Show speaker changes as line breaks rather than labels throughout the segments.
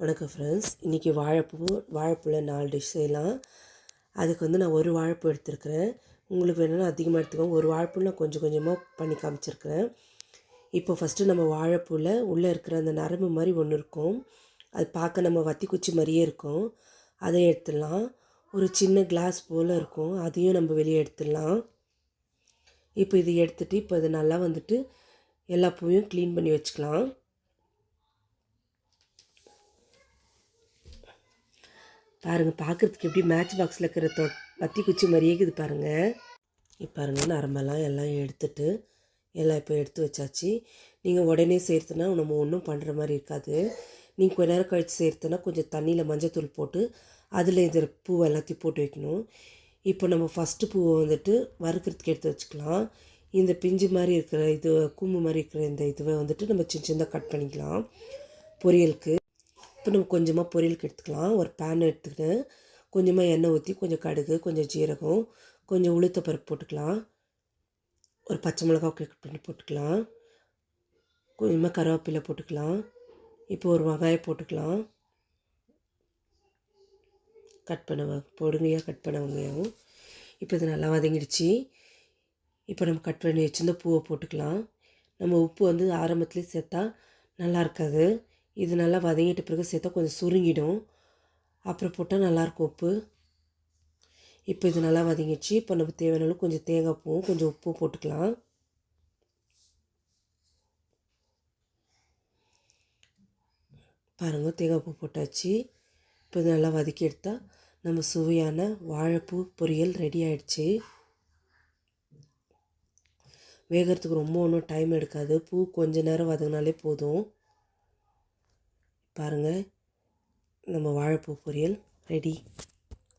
வணக்கம் ஃப்ரெண்ட்ஸ் இன்றைக்கி வாழைப்பூ வாழைப்பூவில் நாலு டிஷ் செய்யலாம். அதுக்கு வந்து நான் ஒரு வாழைப்பூ எடுத்துருக்கிறேன். உங்களுக்கு வேணும்னா அதிகமாக எடுத்துக்கோங்க. ஒரு வாழைப்பூ நான் கொஞ்சம் கொஞ்சமாக பண்ணி காமிச்சிருக்கிறேன். இப்போ ஃபஸ்ட்டு நம்ம வாழைப்பூவில் உள்ளே இருக்கிற அந்த நரம்பு மாதிரி ஒன்று இருக்கும். அது பார்க்க நம்ம வத்தி குச்சி மாதிரியே இருக்கும். அதை எடுத்துடலாம். ஒரு சின்ன கிளாஸ் போல் இருக்கும். அதையும் நம்ம வெளியே எடுத்துடலாம். இப்போ இது எடுத்துகிட்டு இப்போ இது நல்லா வந்துட்டு எல்லா பூவையும் க்ளீன் பண்ணி வச்சுக்கலாம். பாருங்கள் பார்க்குறதுக்கு எப்படி மேட்ச் பாக்ஸில் இருக்கிற தொ பத்தி குச்சி மாதிரியே இருக்குது பாருங்கள் இப்போ பாருங்கள் நரம்பெல்லாம் எல்லாம் எடுத்துட்டு எல்லாம் இப்போ எடுத்து வச்சாச்சு. நீங்கள் உடனே சேர்த்துனா நம்ம ஒன்றும் பண்ணுற மாதிரி இருக்காது. நீங்கள் கொஞ்ச நேரம் கழித்து சேர்த்துனா கொஞ்சம் தண்ணியில் மஞ்சத்தூள் போட்டு அதில் இந்த பூ எல்லாத்தையும் போட்டு வைக்கணும். இப்போ நம்ம ஃபஸ்ட்டு பூவை வந்துட்டு வறுக்கிறதுக்கு எடுத்து வச்சுக்கலாம். இந்த பிஞ்சு மாதிரி இருக்கிற இது கூம்பு மாதிரி இருக்கிற இந்த இதுவை வந்துட்டு நம்ம சின்ன சின்னதாக கட் பண்ணிக்கலாம். பொரியலுக்கு. இப்போ நம்ம கொஞ்சமாக பொரியலுக்கு எடுத்துக்கலாம். ஒரு பேன் எடுத்துக்கிட்டு கொஞ்சமாக எண்ணெய் ஊற்றி கொஞ்சம் கடுகு கொஞ்சம் ஜீரகம் கொஞ்சம் உளுத்த பருப்பு போட்டுக்கலாம். ஒரு பச்சை மிளகா கட் பண்ணி போட்டுக்கலாம். கொஞ்சமாக கருவேப்பிலை போட்டுக்கலாம். இப்போ ஒரு வெங்காயம் போட்டுக்கலாம். கட் பண்ண பொடுங்கையாக கட் பண்ண வெங்காயம். இப்போ இது நல்லா வதங்கிடுச்சு. இப்போ நம்ம கட் பண்ணி வச்சுருந்த பூவை போட்டுக்கலாம். நம்ம உப்பு வந்து ஆரம்பத்துலேயே சேர்த்தா நல்லா இருக்காது. இது நல்லா வதங்கிட்ட பிறகு சேர்த்தா கொஞ்சம் சுருங்கிடும். அப்புறம் போட்டால் நல்லாயிருக்கும் உப்பு. இப்போ இது நல்லா வதங்கிடுச்சு. இப்போ நம்ம தேவையான கொஞ்சம் தேங்காய் பூவும் கொஞ்சம் உப்பும் போட்டுக்கலாம். பாருங்கள் தேங்காய் பூ போட்டாச்சு. இப்போ இது நல்லா வதக்கி எடுத்தால் நம்ம சுவையான வாழைப்பூ பொரியல் ரெடி ஆயிடுச்சு. வேகிறதுக்கு ரொம்ப ஒன்றும் டைம் எடுக்காது. பூ கொஞ்ச நேரம் வதங்கினாலே போதும். பாருங்கள் நம்ம வாழைப்பூ பொரியல் ரெடி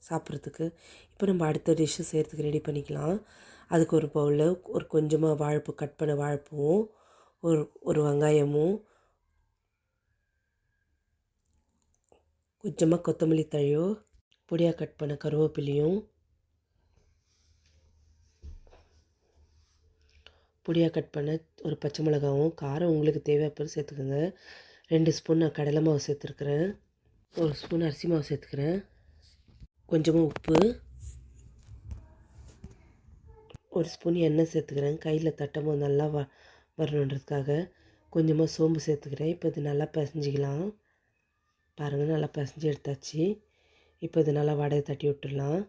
சாப்பிட்றதுக்கு. இப்போ நம்ம அடுத்த டிஷ்ஷு செய்கிறதுக்கு ரெடி பண்ணிக்கலாம். அதுக்கு ஒரு பவுலில் ஒரு கொஞ்சமாக வாழைப்பூ கட் பண்ண வாழைப்பூவும் ஒரு ஒரு வெங்காயமும் கொஞ்சமாக கொத்தமல்லி தழையோ பொடியாக கட் பண்ண கருவேப்பிலையும் பொடியாக கட் பண்ண ஒரு பச்சை மிளகாவும் காரம் உங்களுக்கு தேவைப்போ சேர்த்துக்கோங்க. ரெண்டு ஸ்பூன் நான் கடலை மாவு சேர்த்துருக்குறேன். ஒரு ஸ்பூன் அரிசி மாவு சேர்த்துக்கிறேன். கொஞ்சமாக உப்பு. ஒரு ஸ்பூன் எண்ணெய் சேர்த்துக்கிறேன். கையில் தட்டமாக நல்லா வ வரணுன்றதுக்காக கொஞ்சமாக சோம்பு சேர்த்துக்கிறேன். இப்போ இது நல்லா பிசைஞ்சிக்கலாம். பாருங்கள் நல்லா பிசைஞ்சு எடுத்தாச்சு. இப்போ இது நல்லா வடையை தட்டி விட்டுடலாம்.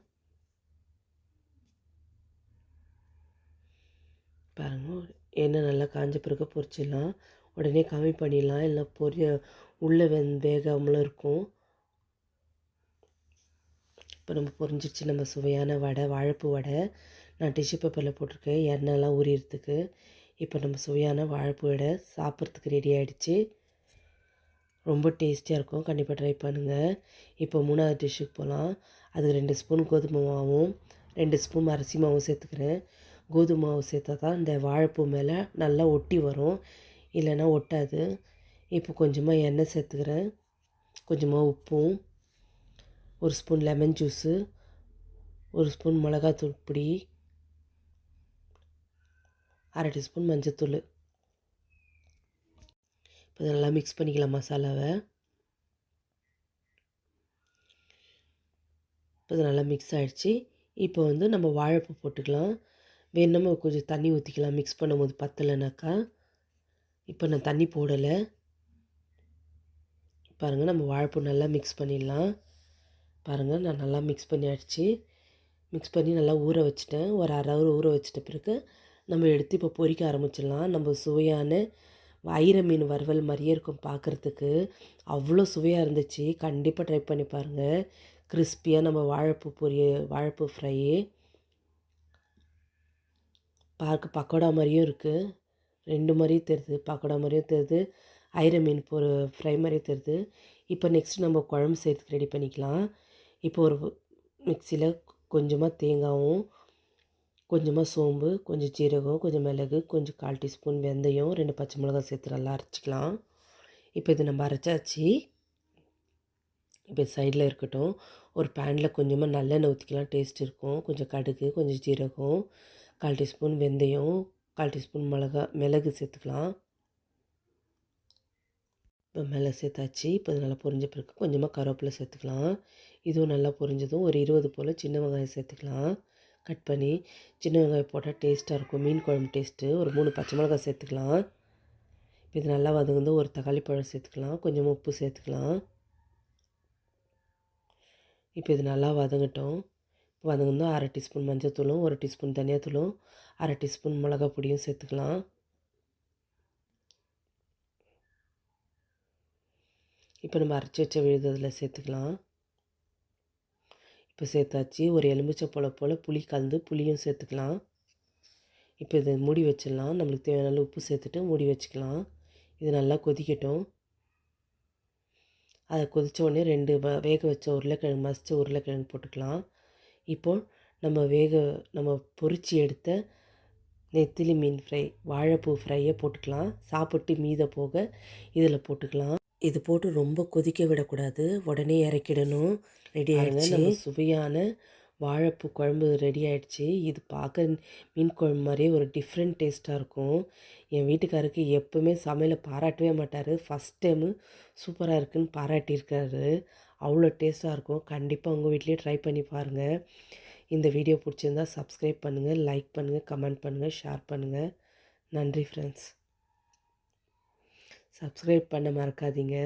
பாருங்கள் எண்ணெய் நல்லா காஞ்ச பிறகு பொரிச்சிடலாம். உடனே கம்மி பண்ணிடலாம். இல்லை பொரிய உள்ளே வெந் வேகாமலும் இருக்கும். இப்போ நம்ம பொரிஞ்சிருச்சு. நம்ம சுவையான வடை வாழைப்பு வடை. நான் டிஷ்யூ பேப்பரில் போட்டிருக்கேன். எண்ணெய்லாம் உரியறதுக்கு இப்போ நம்ம சுவையான வாழைப்பூ வடை சாப்பிட்றதுக்கு ரெடி ஆகிடுச்சு ரொம்ப டேஸ்டியாக இருக்கும். கண்டிப்பாக ட்ரை பண்ணுங்கள் இப்போ மூணாவது டிஷ்ஷுக்கு போகலாம் அதுக்கு ரெண்டு ஸ்பூன் கோதுமை மாவும் ரெண்டு ஸ்பூன் அரிசி மாவும் சேர்த்துக்கிறேன். கோதுமை மாவு சேர்த்தா தான் இந்த வாழைப்பூ மேலே நல்லா ஒட்டி வரும். இல்லைன்னா ஒட்டாது. இப்போ கொஞ்சமாக எண்ணெய் சேர்த்துக்கிறேன். கொஞ்சமாக உப்பும் ஒரு ஸ்பூன் லெமன் ஜூஸு ஒரு ஸ்பூன் மிளகாத்தூள் பொடி அரை டீஸ்பூன் மஞ்சத்தூள். இப்போ நல்லா மிக்ஸ் பண்ணிக்கலாம் மசாலாவை. இப்போ நல்லா மிக்ஸ் ஆகிடுச்சு இப்போ வந்து நம்ம வாழைப்பூ போட்டுக்கலாம். வேணுமா கொஞ்சம் தண்ணி ஊற்றிக்கலாம் மிக்ஸ் பண்ணும்போது பத்தலைனாக்கா. இப்போ நான் தண்ணி போடலை. பாருங்கள் நம்ம வாழைப்பூ நல்லா மிக்ஸ் பண்ணிடலாம். பாருங்கள் நான் நல்லா மிக்ஸ் பண்ணியாச்சு. மிக்ஸ் பண்ணி நல்லா ஊற வச்சுட்டேன். ஒரு அரை ஹவர் ஊற வச்சிட்ட பிறகு நம்ம எடுத்து இப்போ பொரிக்க ஆரம்பிச்சிடலாம். நம்ம சுவையான வைர மீன் வறுவல் மாதிரியே இருக்கும் பார்க்குறதுக்கு அவ்வளோ சுவையாக இருந்துச்சு. கண்டிப்பாக ட்ரை பண்ணி பாருங்கள் கிறிஸ்பியாக நம்ம வாழைப்பூ பொரிய வாழைப்பூ ஃப்ரை பார்க்க பக்கோடா மாதிரியும் இருக்குது ரெண்டு மாதிரியும் தெரியுது பக்கோடா மாதிரியும் தெரியுது ஐர மீன் பொ ஃப்ரை மாதிரியும் தெரியுது இப்போ நெக்ஸ்ட் நம்ம குழம்பு செய்கிறதுக்கு ரெடி பண்ணிக்கலாம். இப்போ ஒரு மிக்சியில் கொஞ்சமாக தேங்காயும் கொஞ்சமாக சோம்பு கொஞ்சம் ஜீரகம் கொஞ்சம் மிளகு கொஞ்சம் கால் டீஸ்பூன் வெந்தயம் ரெண்டு பச்சை மிளகாய் சேர்த்து நல்லா அரைச்சிக்கலாம். இப்போ இது நம்ம அரைச்சாச்சு. இப்போ சைடில் இருக்கட்டும். ஒரு பேனில் கொஞ்சமாக நல்லெண்ணெய் ஊற்றிக்கலாம் டேஸ்ட் இருக்கும். கொஞ்சம் கடுகு கொஞ்சம் ஜீரகம் கால் டீஸ்பூன் வெந்தயம் கால் டீஸ்பூன் மிளகா மிளகு சேர்த்துக்கலாம். இப்போ மிளகு சேர்த்தாச்சு. இப்போ இது நல்லா பொரிஞ்ச பிறகு கொஞ்சமாக கருவேப்பிலை சேர்த்துக்கலாம். இதுவும் நல்லா பொரிஞ்சதும் ஒரு இருபது போல் சின்ன வெங்காயம் சேர்த்துக்கலாம். கட் பண்ணி சின்ன வெங்காயம் போட்டால் டேஸ்ட்டாக இருக்கும். மீன் குழம்பு டேஸ்ட்டு. ஒரு மூணு பச்சை மிளகாய் சேர்த்துக்கலாம். இப்போ இது நல்லா வதங்குந்து ஒரு தக்காளி பழம் சேர்த்துக்கலாம். கொஞ்சமாக உப்பு சேர்த்துக்கலாம். இப்போ இது நல்லா வதங்கட்டும். வதங்கணும் அரை டீஸ்பூன் மஞ்சத்தூளும் ஒரு டீஸ்பூன் தனியாத்தூளும் அரை டீஸ்பூன் மிளகா பொடியும் சேர்த்துக்கலாம். இப்போ நம்ம அரைச்சி வச்ச விழுது அதில் சேர்த்துக்கலாம். இப்போ சேர்த்தாச்சு ஒரு எலுமிச்சை போல போல் புளி கலந்து புளியும் சேர்த்துக்கலாம். இப்போ இதை மூடி வச்சிடலாம். நம்மளுக்கு தேவையான உப்பு சேர்த்துட்டு மூடி வச்சுக்கலாம். இது நல்லா கொதிக்கட்டும். அதை கொதித்த உடனே ரெண்டு வ- வேக வச்ச உருளைக்கிழங்கு மசித்த உருளைக்கிழங்கு போட்டுக்கலாம். இப்போ நம்ம வேக நம்ம பொரிச்சு எடுத்த நெத்திலி மீன் ஃப்ரை வாழைப்பூ ஃப்ரையை போட்டுக்கலாம். சாப்பிட்டு மீத போக இதில் போட்டுக்கலாம். இது போட்டு ரொம்ப கொதிக்க விடக்கூடாது. உடனே இறக்கிடணும். ரெடி ஆகிடுச்சு நம்ம சுவையான வாழைப்பூ குழம்பு ரெடி ஆயிடுச்சு. இது பார்க்க மீன் குழம்பு மாதிரியே ஒரு டிஃப்ரெண்ட் டேஸ்ட்டாக இருக்கும். என் வீட்டுக்காருக்கு எப்பவுமே சமையலை பாராட்டவே மாட்டார். ஃபஸ்ட் டைமு சூப்பராக இருக்குன்னு பாராட்டியிருக்காரு. அவ்வளோ டேஸ்ட்டாக இருக்கும். கண்டிப்பாக உங்கள் வீட்லேயே ட்ரை பண்ணி பாருங்கள் இந்த வீடியோ பிடிச்சிருந்தா சப்ஸ்கிரைப் பண்ணுங்கள் லைக் பண்ணுங்கள் கமெண்ட் பண்ணுங்கள் ஷேர் பண்ணுங்கள் நன்றி ஃப்ரெண்ட்ஸ் சப்ஸ்கிரைப் பண்ண மறக்காதீங்க.